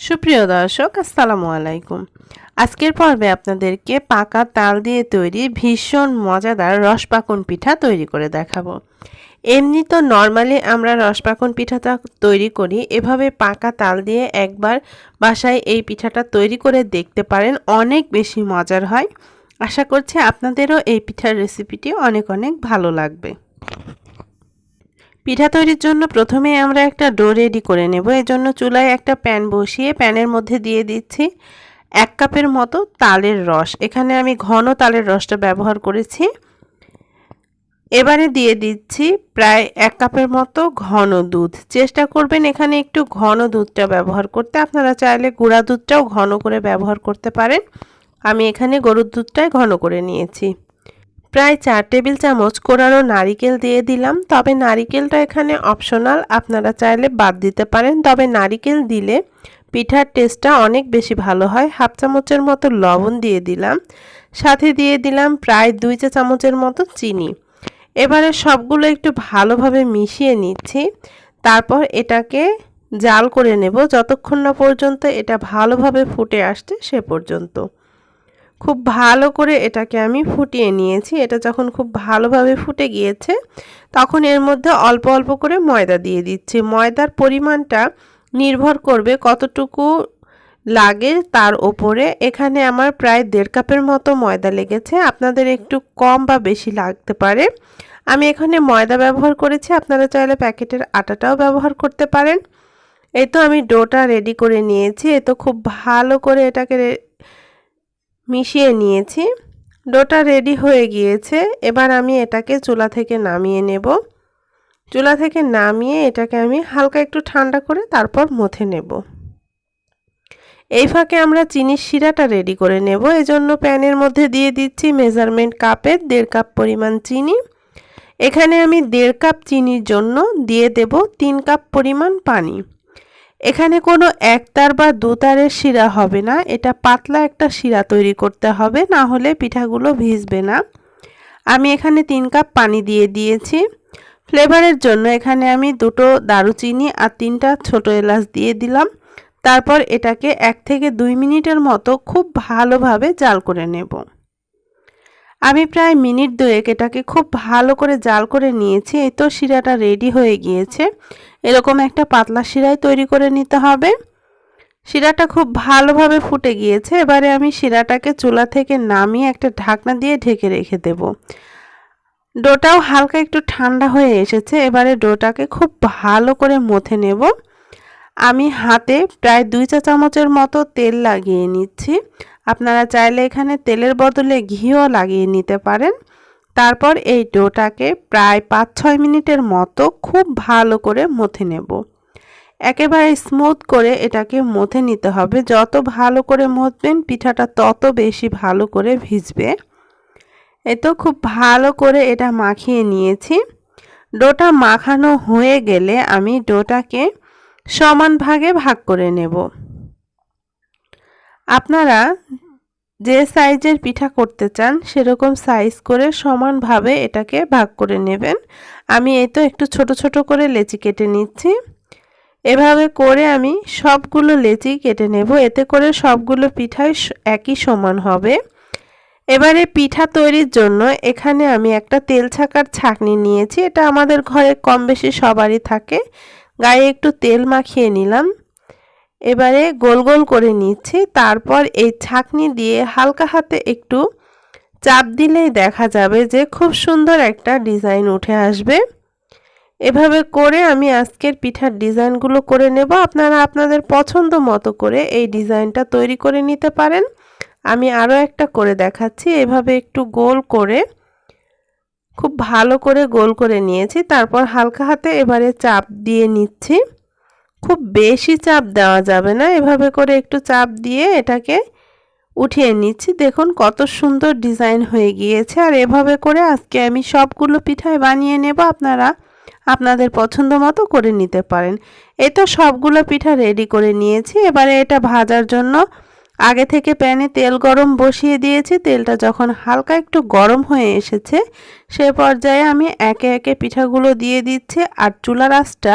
সুপ্রিয় দর্শক, আসসালামু আলাইকুম। আজকের পর্বে আপনাদেরকে পাকা তাল দিয়ে তৈরি ভীষণ মজাদার রসপাকন পিঠা তৈরি করে দেখাবো। এমনি তো নর্মালি আমরা রসপাকন পিঠাটা তৈরি করি, এভাবে পাকা তাল দিয়ে একবার বাসায় এই পিঠাটা তৈরি করে দেখতে পারেন, অনেক বেশি মজার হয়। আশা করছি আপনাদেরও এই পিঠার রেসিপিটি অনেক অনেক ভালো লাগবে। পিঠা তৈরির জন্য প্রথমে আমরা একটা ডো রেডি করে নেব। এর জন্য চুলায় একটা প্যান বসিয়ে প্যানের মধ্যে দিয়ে দিচ্ছি এক কাপের মতো তালের রস। এখানে আমি ঘন তালের রসটা ব্যবহার করেছি। এবারে দিয়ে দিচ্ছি প্রায় এক কাপের মতো ঘন দুধ। চেষ্টা করবেন এখানে একটু ঘন দুধটা ব্যবহার করতে। আপনারা চাইলে গুঁড়া দুধটাও ঘন করে ব্যবহার করতে পারেন। আমি এখানে গরুর দুধটাই ঘন করে নিয়েছি। প্রায় চার টেবিল চামচ কোরানো নারিকেল দিয়ে দিলাম। তবে নারিকেলটা এখানে অপশনাল আপনারা চাইলে বাদ দিতে পারেন। তবে নারিকেল দিলে পিঠার টেস্টটা অনেক বেশি ভালো হয়। হাফ চামচের মতো লবণ দিয়ে দিলাম। সাথে দিয়ে দিলাম প্রায় দুই চা চামচের মতো চিনি। এবারে সবগুলো একটু ভালোভাবে মিশিয়ে নিচ্ছি। তারপর এটাকে জাল করে নেব। যতক্ষণ না পর্যন্ত এটা ভালোভাবে ফুটে আসছে, সে পর্যন্ত। খুব ভালো করে এটাকে আমি ফুটিয়ে নিয়েছি। এটা যখন খুব ভালোভাবে ফুটে গিয়েছে, তখন এর মধ্যে অল্প অল্প করে ময়দা দিয়ে দিচ্ছি। ময়দার পরিমাণটা নির্ভর করবে কতটুকু লাগে তার ওপরে। এখানে আমার প্রায় দেড় কাপের মতো ময়দা লেগেছে। আপনাদের একটু কম বা বেশি লাগতে পারে। আমি এখানে ময়দা ব্যবহার করেছি। আপনারা চাইলে প্যাকেটের আটাটাও ব্যবহার করতে পারেন। এই তো আমি ডোটা রেডি করে নিয়েছি। এ তো খুব ভালো করে এটাকে মিশিয়ে নিয়েছি। ডোটা রেডি হয়ে গিয়েছে। এবার আমি এটাকে চুলা থেকে নামিয়ে নেব। চুলা থেকে নামিয়ে এটাকে আমি হালকা একটু ঠান্ডা করে তারপর মথে নেব। এই ফাঁকে আমরা চিনির শিরাটা রেডি করে নেব। এজন্য প্যানের মধ্যে দিয়ে দিচ্ছি মেজারমেন্ট কাপের দেড় কাপ পরিমাণ চিনি। এখানে আমি দেড় কাপ চিনির জন্য দিয়ে দেব তিন কাপ পরিমাণ পানি। এখানে কোনো একতার বা দুতারের শিরা হবে না। এটা পাতলা একটা শিরা তৈরি করতে হবে, না হলে পিঠাগুলো ভিজবে না। আমি এখানে তিন কাপ পানি দিয়ে দিয়েছি। ফ্লেভারের জন্য এখানে আমি দুটো দারুচিনি আর তিনটা ছোট এলাচ দিয়ে দিলাম। তারপর এটাকে এক থেকে দুই মিনিটের মতো খুব ভালোভাবে জাল করে নেব। আমি প্রায় মিনিট দুয়েক এটাকে খুব ভালো করে জাল করে নিয়েছি। এই তো শিরাটা রেডি হয়ে গিয়েছে। এরকম একটা পাতলা শিরাই তৈরি করে নিতে হবে। শিরাটা খুব ভালোভাবে ফুটে গিয়েছে। এবারে আমি শিরাটাকে চুলা থেকে নামিয়ে একটা ঢাকনা দিয়ে ঢেকে রেখে দেব। ডোটাও হালকা একটু ঠান্ডা হয়ে এসেছে। এবারে ডোটাকে খুব ভালো করে মথে নেব। আমি হাতে প্রায় দুই চা চামচের মতো তেল লাগিয়ে নিচ্ছি। আপনারা চাইলে এখানে তেলের বদলে ঘিও লাগিয়ে নিতে পারেন। তারপর এই ডোটাকে প্রায় পাঁচ ছয় মিনিটের মতো খুব ভালো করে মথে নেব। একেবারে স্মুথ করে এটাকে মথে নিতে হবে। যত ভালো করে মথবেন, পিঠাটা তত বেশি ভালো করে ভিজবে। এ তো খুব ভালো করে এটা মাখিয়ে নিয়েছি। ডোটা মাখানো হয়ে গেলে আমি ডোটাকে সমান ভাগে ভাগ করে নেব। আপনারা যে সাইজের পিঠা করতে চান, সেরকম সাইজ করে সমানভাবে এটাকে ভাগ করে নেবেন। আমি এই তো একটু ছোট ছোট করে লেচি কেটে নিচ্ছি। এভাবে করে আমি সবগুলো লেচি কেটে নেব। এতে করে সবগুলো পিঠাই একই সমান হবে। এবারে পিঠা তৈরির জন্য এখানে আমি একটা তেল ছাকার ছাকনি নিয়েছি। এটা আমাদের ঘরে কম বেশি সবারই থাকে। গায়ে একটু তেল মাখিয়ে নিলাম। এবারে গোল গোল করে নিচ্ছি। তারপর এই ছাকনি দিয়ে হালকা হাতে একটু চাপ দিলেই দেখা যাবে যে খুব সুন্দর একটা ডিজাইন উঠে আসবে। এভাবে করে আমি আজকের পিঠার ডিজাইনগুলো করে নেব। আপনারা আপনাদের পছন্দ মতো করে এই ডিজাইনটা তৈরি করে নিতে পারেন। আমি আরও একটা করে দেখাচ্ছি। এভাবে একটু গোল করে, খুব ভালো করে গোল করে নিয়েছি। তারপর হালকা হাতে এবারে চাপ দিয়ে নিচ্ছি। খুব বেশি চাপ দেওয়া যাবে না। এভাবে করে একটু চাপ দিয়ে এটাকে উঠিয়ে নিচ্ছি। দেখুন কত সুন্দর ডিজাইন হয়ে গিয়েছে। আর এভাবে করে আজকে আমি সবগুলো পিঠায় বানিয়ে নেব। আপনারা আপনাদের পছন্দ মতো করে নিতে পারেন। এ তো সবগুলো পিঠা রেডি করে নিয়েছি। এবারে এটা ভাজার জন্য আগে থেকে প্যানে তেল গরম বসিয়ে দিয়েছি। তেলটা যখন হালকা একটু গরম হয়ে এসেছে, সে পর্যায়ে আমি একে একে পিঠাগুলো দিয়ে দিচ্ছি। আর চুলার আঁচটা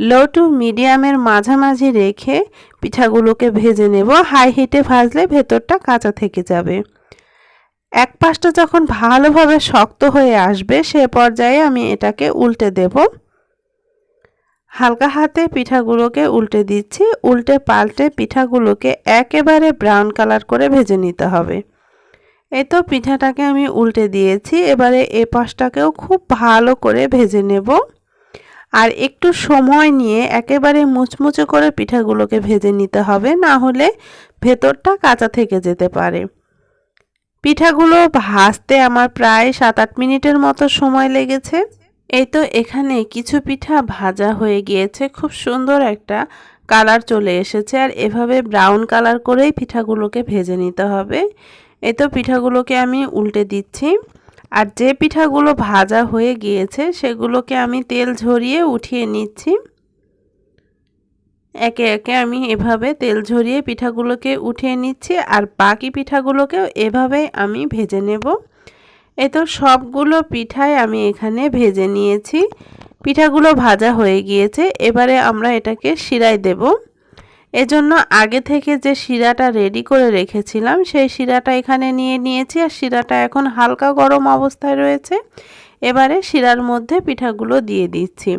লো মিডিয়ামের মাঝামাঝি রেখে পিঠাগুলোকে ভেজে নেব। হাই হিটে ভাজলে ভেতরটা কাঁচা থেকে যাবে। এক পাশটা যখন ভালোভাবে শক্ত হয়ে আসবে, সে পর্যায়ে আমি এটাকে উল্টে দেব। হালকা হাতে পিঠাগুলোকে উল্টে দিচ্ছি। উল্টে পাল্টে পিঠাগুলোকে একেবারে ব্রাউন কালার করে ভেজে নিতে হবে। এই তো পিঠাটাকে আমি উল্টে দিয়েছি। এবারে এ পাশটাকেও খুব ভালো করে ভেজে নেব। আর একটু সময় নিয়ে একেবারে মুচমুচে করে পিঠাগুলোকে ভেজে নিতে হবে, না হলে ভেতরটা কাঁচা থেকে যেতে পারে। পিঠাগুলো ভাজতে আমার প্রায় সাত আট মিনিটের মতো সময় লেগেছে। এই তো এখানে কিছু পিঠা ভাজা হয়ে গিয়েছে, খুব সুন্দর একটা কালার চলে এসেছে আর এভাবে ব্রাউন কালার করেই পিঠাগুলোকে ভেজে নিতে হবে। এই তো পিঠাগুলোকে আমি উল্টে দিচ্ছি। আর যে পিঠাগুলো ভাজা হয়ে গিয়েছে সেগুলোকে আমি তেল ঝরিয়ে উঠিয়ে নিচ্ছি। একে একে আমি এভাবে তেল ঝরিয়ে পিঠাগুলোকে উঠিয়ে নিচ্ছি আর বাকি পিঠাগুলোকেও এভাবেই আমি ভেজে নেব। এই তো সবগুলো পিঠাই আমি এখানে ভেজে নিয়েছি। পিঠাগুলো ভাজা হয়ে গিয়েছে, এবারে আমরা এটাকে শিরায় দেব। এজন্য আগে থেকে যে শিরাটা রেডি করে রেখেছিলাম, সেই শিরাটা এখানে নিয়ে নিয়েছি। আর শিরাটা এখন হালকা গরম অবস্থায় রয়েছে। এবারে শিরার মধ্যে পিঠাগুলো দিয়ে দিচ্ছি।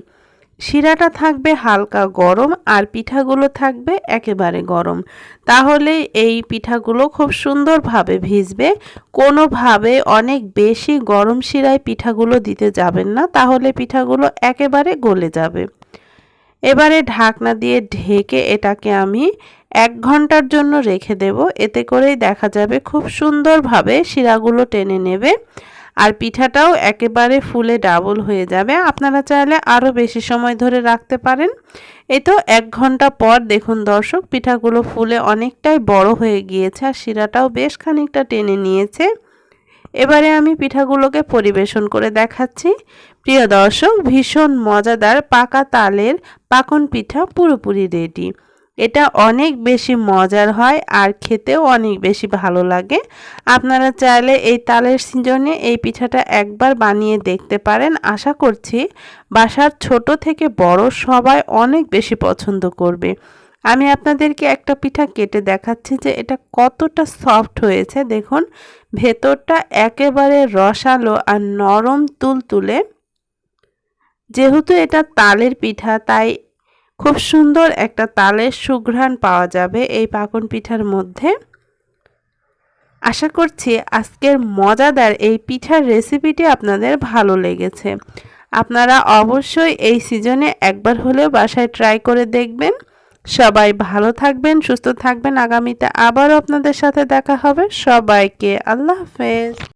শিরাটা থাকবে হালকা গরম আর পিঠাগুলো থাকবে একেবারে গরম। তাহলে এই পিঠাগুলো খুব সুন্দরভাবে ভিজবে। কোনোভাবে অনেক বেশি গরম শিরায় পিঠাগুলো দিতে যাবেন না। তাহলে পিঠাগুলো একেবারে গলে যাবে। এবারে ঢাকনা দিয়ে ঢেকে এটাকে আমি এক ঘণ্টার জন্য রেখে দেব। এতে করেই দেখা যাবে খুব সুন্দরভাবে শিরাগুলো টেনে নেবে আর পিঠাটাও একেবারে ফুলে ডাবল হয়ে যাবে। আপনারা চাইলে আরও বেশি সময় ধরে রাখতে পারেন। এই তো এক ঘণ্টা পর দেখুন দর্শক, পিঠাগুলো ফুলে অনেকটাই বড় হয়ে গিয়েছে আর শিরাটাও বেশ খানিকটা টেনে নিয়েছে। এবারে আমি পিঠাগুলোকে পরিবেশন করে দেখাচ্ছি। প্রিয় দর্শক, ভীষণ মজাদার পাকা তালের পাকন পিঠা পুরোপুরি রেডি এটা অনেক বেশি মজার হয় আর খেতেও অনেক বেশি ভালো লাগে। আপনারা চাইলে এই তালের সিজনে এই পিঠাটা একবার বানিয়ে দেখতে পারেন। আশা করছি বাসার ছোট থেকে বড় সবাই অনেক বেশি পছন্দ করবে। আমি আপনাদেরকে একটা পিঠা কেটে দেখাচ্ছি যে এটা কতটা সফট হয়েছে। দেখুন, ভেতরটা একেবারে রসালো আর নরম তুল তুলে যেহেতু এটা তালের পিঠা, তাই খুব সুন্দর একটা তালের সুঘ্রাণ পাওয়া যাবে এই পাকন পিঠার মধ্যে। আশা করছি আজকের মজাদার এই পিঠার রেসিপিটি আপনাদের ভালো লেগেছে। আপনারা অবশ্যই এই সিজনে একবার হলেও বাসায় ট্রাই করে দেখবেন। সবাই ভালো থাকবেন সুস্থ থাকবেন। আগামীতে আবার আপনাদের সাথে দেখা হবে। সবাইকে আল্লাহ হাফেজ।